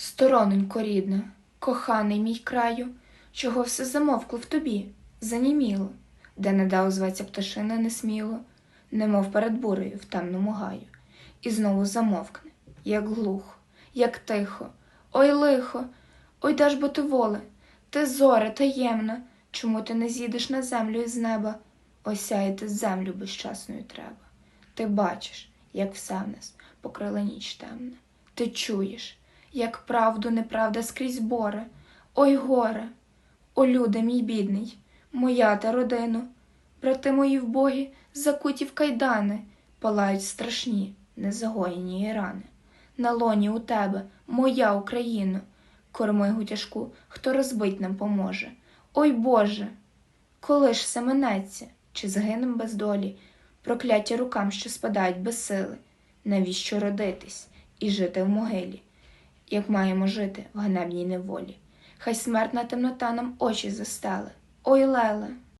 Сторононько рідна, коханий мій краю, чого все замовкло в тобі, заніміло, де не дав зветься пташина несміло, немов перед бурею в темному гаю, і знову замовкне, як глухо, як тихо, ой лихо, ой де ж бо ти воле, ти зоре таємна, чому ти не зійдеш на землю із неба, осяяти землю безчасною треба. Ти бачиш, як все в нас покрила ніч темна. Ти чуєш, як правду неправда скрізь боре. Ой горе, о люде мій бідний, моя та родину, брати мої вбогі, закуті в кайдани, палають страшні, незагоєні рани. На лоні у тебе, моя Україно, корми гутяжку, хто розбить нам поможе. Ой Боже, коли ж все минеться, чи згинем без долі, прокляття рукам, що спадають без сили, навіщо родитись і жити в могилі, як маємо жити в ганебній неволі? Хай смертна темнота нам очі застали. Ой, Леле,